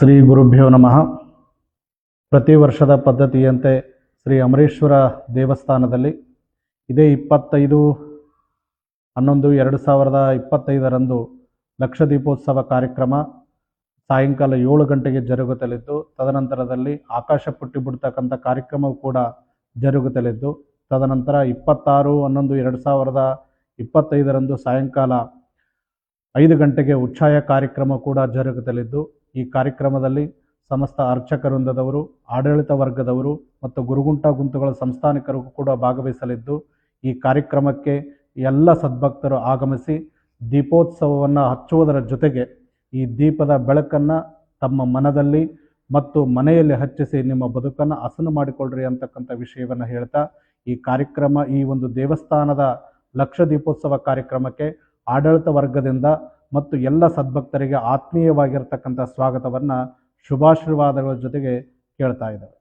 ಶ್ರೀ ಗುರುಭ್ಯೋ ನಮಃ. ಪ್ರತಿ ವರ್ಷದ ಪದ್ಧತಿಯಂತೆ ಶ್ರೀ ಅಮರೇಶ್ವರ ದೇವಸ್ಥಾನದಲ್ಲಿ ಇದೇ ಇಪ್ಪತ್ತೈದು ಹನ್ನೊಂದು ಎರಡು ಸಾವಿರದ ಇಪ್ಪತ್ತೈದರಂದು ಲಕ್ಷ ದೀಪೋತ್ಸವ ಕಾರ್ಯಕ್ರಮ ಸಾಯಂಕಾಲ ಏಳು ಗಂಟೆಗೆ ಜರುಗುತ್ತಲಿದ್ದು ತದನಂತರದಲ್ಲಿ ಆಕಾಶ ಪುಟ್ಟಿ ಬಿಡ್ತಕ್ಕಂಥ ಕಾರ್ಯಕ್ರಮವು ಕೂಡ ಜರುಗುತ್ತಲಿದ್ದು ತದನಂತರ ಇಪ್ಪತ್ತಾರು ಹನ್ನೊಂದು ಎರಡು ಸಾವಿರದ ಇಪ್ಪತ್ತೈದರಂದು ಸಾಯಂಕಾಲ ಐದು ಗಂಟೆಗೆ ಉಚ್ಛಾಯ ಕಾರ್ಯಕ್ರಮ ಕೂಡ ಜರುಗುತ್ತಲಿದ್ದು ಈ ಕಾರ್ಯಕ್ರಮದಲ್ಲಿ ಸಮಸ್ತ ಅರ್ಚಕ ವೃಂದದವರು ಆಡಳಿತ ವರ್ಗದವರು ಮತ್ತು ಗುರುಗುಂಟ ಗುಂತುಗಳ ಸಂಸ್ಥಾನಿಕರು ಕೂಡ ಭಾಗವಹಿಸಲಿದ್ದು, ಈ ಕಾರ್ಯಕ್ರಮಕ್ಕೆ ಎಲ್ಲ ಸದ್ಭಕ್ತರು ಆಗಮಿಸಿ ದೀಪೋತ್ಸವವನ್ನು ಹಚ್ಚುವುದರ ಜೊತೆಗೆ ಈ ದೀಪದ ಬೆಳಕನ್ನು ತಮ್ಮ ಮನದಲ್ಲಿ ಮತ್ತು ಮನೆಯಲ್ಲಿ ಹಚ್ಚಿಸಿ ನಿಮ್ಮ ಬದುಕನ್ನು ಹಸನು ಮಾಡಿಕೊಳ್ಳ್ರಿ ಅಂತಕ್ಕಂಥ ವಿಷಯವನ್ನು ಹೇಳ್ತಾ, ಈ ಕಾರ್ಯಕ್ರಮ ಈ ಒಂದು ದೇವಸ್ಥಾನದ ಲಕ್ಷ ದೀಪೋತ್ಸವ ಕಾರ್ಯಕ್ರಮಕ್ಕೆ ಆಡಳಿತ ವರ್ಗದಿಂದ ಮತ್ತು ಎಲ್ಲ ಸದ್ಭಕ್ತರಿಗೆ ಆತ್ಮೀಯವಾಗಿರ್ತಕ್ಕಂಥ ಸ್ವಾಗತವನ್ನು ಶುಭಾಶೀರ್ವಾದಗಳ ಜೊತೆಗೆ ಕೇಳ್ತಾ ಇದ್ದೇವೆ.